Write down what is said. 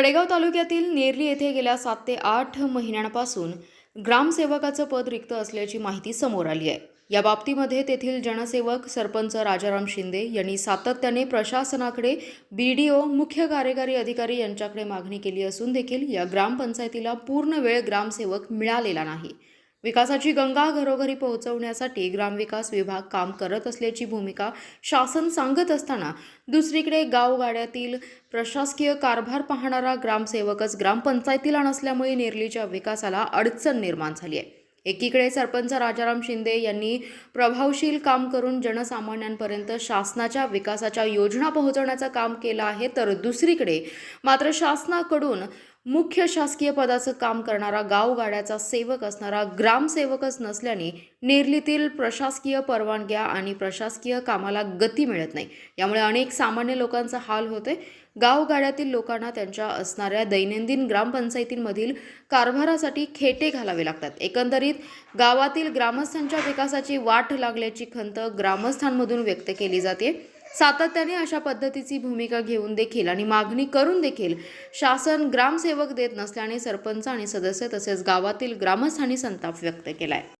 कडेगाव तालुक्यातील नेरली येथे गेल्या सात ते आठ महिन्यांपासून ग्रामसेवकाचं पद रिक्त असल्याची माहिती समोर आली आहे. या बाबतीमध्ये तेथील जनसेवक सरपंच राजाराम शिंदे यांनी सातत्याने प्रशासनाकडे बी डी ओ मुख्य कार्यकारी अधिकारी यांच्याकडे मागणी केली असून देखील या ग्रामपंचायतीला पूर्ण वेळ ग्रामसेवक मिळालेला नाही. विकासाची गंगा घरोघरी पोहोचवण्यासाठी ग्रामविकास विभाग काम करत असल्याची भूमिका शासन सांगत असताना दुसरीकडे गावगाड्यातील प्रशासकीय कारभार पाहणारा ग्रामसेवकच ग्रामपंचायतीला नसल्यामुळे नेरलीच्या विकासाला अडचण निर्माण झाली आहे. एकीकडे सरपंच राजाराम शिंदे यांनी प्रभावशील काम करून जनसामान्यांपर्यंत शासनाच्या विकासाच्या योजना पोहोचवण्याचं काम केलं आहे तर दुसरीकडे मात्र शासनाकडून मुख्य शासकीय पदाचं काम करणारा गावगाड्याचा सेवक असणारा ग्रामसेवकच नसल्याने नेरलीतील प्रशासकीय परवानग्या आणि प्रशासकीय कामाला गती मिळत नाही. यामुळे अनेक सामान्य लोकांचा हाल होते गावगाड्यातील लोकांना त्यांच्या असणाऱ्या दैनंदिन ग्रामपंचायतींमधील कारभारासाठी खेटे घालावे लागतात. एकंदरीत गावातील ग्रामस्थांच्या विकासाची वाट लागल्याची खंत ग्रामस्थांमधून व्यक्त केली जाते. सातत्याने अशा पद्धतीची भूमिका घेऊन देखील आणि मागणी करून देखील शासन ग्रामसेवक देत नसल्याने सरपंच आणि सदस्य तसेच गावातील ग्रामस्थांनी संताप व्यक्त केलाय.